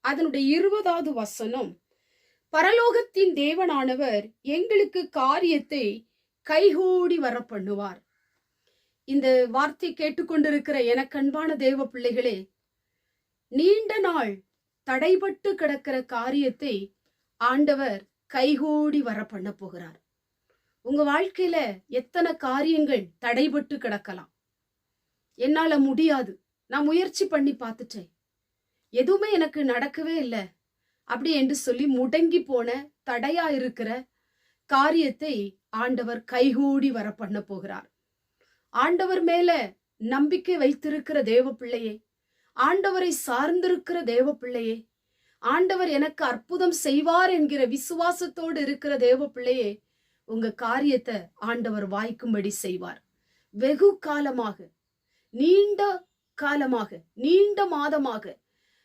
அதனுடைய இருபதாவது வசனம். பரலோகத்தின் தேவனானவர் எங்களுக்கு காரியத்தை கைகூடி வர பண்ணுவார் இந்த வார்த்தை கேட்டுக்கொண்டிருக்கிற எனக்கு அன்பான தேவ பிள்ளைகளே நீண்ட நாள் தடைபட்டு கிடக்கிற காரியத்தை ஆண்டவர் கைகூடி வர பண்ண போகிறார். உங்க வாழ்க்கையில எத்தனை காரியங்கள் தடைபட்டு கிடக்கலாம்? என்னால முடியாது. நான் முயற்சி பண்ணி பார்த்துட்டேன். எதுவுமே எனக்கு நடக்கவே இல்லை. அப்படி என்று சொல்லி முடங்கி போன தடையா இருக்கிற காரியத்தை ஆண்டவர் கைகூடி வர பண்ண போகிறார். ஆண்டவர் மேல நம்பிக்கை வைத்திருக்கிற தேவ பிள்ளையே ஆண்டவரை சார்ந்திருக்கிற தேவ பிள்ளையே ஆண்டவர் எனக்கு அற்புதம் செய்வார் என்கிற விசுவாசத்தோடு இருக்கிற தேவ பிள்ளையே உங்க காரியத்தை ஆண்டவர் வாய்க்கும்படி செய்வார். வெகு காலமாக நீண்ட காலமாக நீண்ட மாதமாக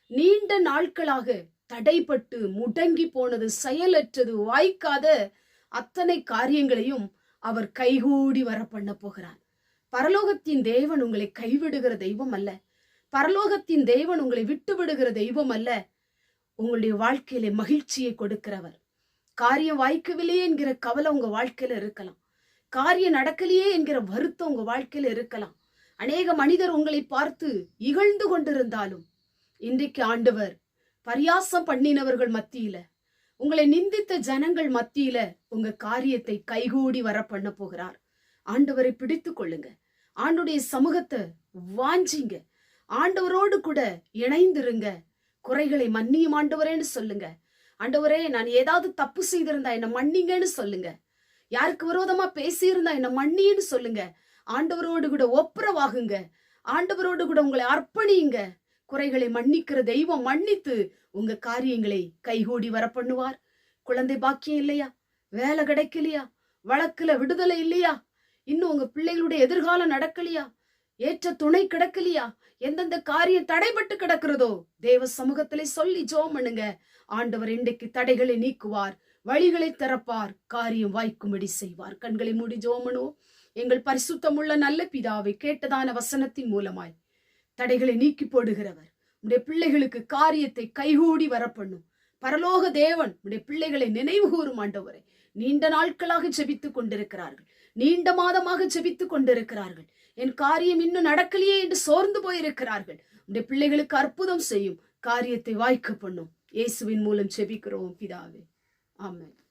நீண்ட நாட்களாக தடைப்பட்டு முடங்கி போனது செயலற்றது வாய்க்காத அத்தனை காரியங்களையும் அவர் கைகூடி வர பண்ண போகிறார். பரலோகத்தின் தேவன் உங்களை கைவிடுகிற தெய்வம் அல்ல. பரலோகத்தின் தேவன் உங்களை விட்டு விடுகிற தெய்வம் அல்ல. உங்களுடைய வாழ்க்கையில மகிழ்ச்சியை கொடுக்கிறவர். காரியம் வாய்க்கவில்லையே என்கிற கவலை உங்க வாழ்க்கையில இருக்கலாம். காரியம் நடக்கலையே என்கிற வருத்தம் உங்க வாழ்க்கையில இருக்கலாம். அநேக மனிதர் உங்களை பார்த்து இகழ்ந்து கொண்டிருந்தாலும் இன்றைக்கு ஆண்டவர் பரியாசம் பண்ணினவர்கள் மத்தியில உங்களை நிந்தித்த ஜனங்கள் மத்தியில உங்க காரியத்தை கைகூடி வர பண்ண போகிறார். ஆண்டவரை பிடித்து கொள்ளுங்க. ஆண்டுடைய சமூகத்தை வாஞ்சிங்க. ஆண்டவரோடு கூட இணைந்திருங்க. குறைகளை மன்னியும் ஆண்டவரேன்னு சொல்லுங்க. ஆண்டவரே நான் ஏதாவது தப்பு செய்திருந்தா என்ன மன்னிங்கன்னு சொல்லுங்க. யாருக்கு விரோதமா பேசியிருந்தா என்ன மன்னின்னு சொல்லுங்க. ஆண்டவரோடு கூட ஒப்புரவாகுங்க. ஆண்டவரோடு கூட உங்களை அர்ப்பணியுங்க. குறைகளை மன்னிக்கிற தெய்வம் மன்னித்து உங்க காரியங்களை கைகூடி வர பண்ணுவார் குழந்தை பாக்கியம் இல்லையா? வேலை கிடைக்கலையா? வழக்குல விடுதலை இல்லையா? இன்னும் உங்க பிள்ளைகளுடைய எதிர்காலம் நடக்கலையா? ஏற்ற துணை கிடக்கலையா? எந்தெந்த காரியம் தடைபட்டு கிடக்கிறதோ தேவ சமூகத்திலே சொல்லி ஜோம் பண்ணுங்க. ஆண்டவர் இன்றைக்கு தடைகளை நீக்குவார் வழிகளை திறப்பார் காரியம் வாய்க்கும்படி செய்வார். கண்களை மூடி ஜோமனோ எங்கள் பரிசுத்தமுள்ள நல்ல பிதாவை கேட்டதான வசனத்தின் மூலமாய் தடைகளை நீக்கி போடுகிறவர். உடைய பிள்ளைகளுக்கு காரியத்தை கைகூடி வர பண்ணும் பரலோக தேவன் உடைய பிள்ளைகளை நினைவு கூறும் ஆண்டவரை. நீண்ட நாட்களாக செபித்துக் கொண்டிருக்கிறார்கள். நீண்ட மாதமாக செபித்துக் கொண்டிருக்கிறார்கள். என் காரியம் இன்னும் நடக்கலையே என்று சோர்ந்து போயிருக்கிறார்கள். உடைய பிள்ளைகளுக்கு அற்புதம் செய்யும் காரியத்தை வாய்க்க பண்ணும் இயேசுவின் மூலம் ஜெபிக்கிறோம் பிதாவே. ஆமாம்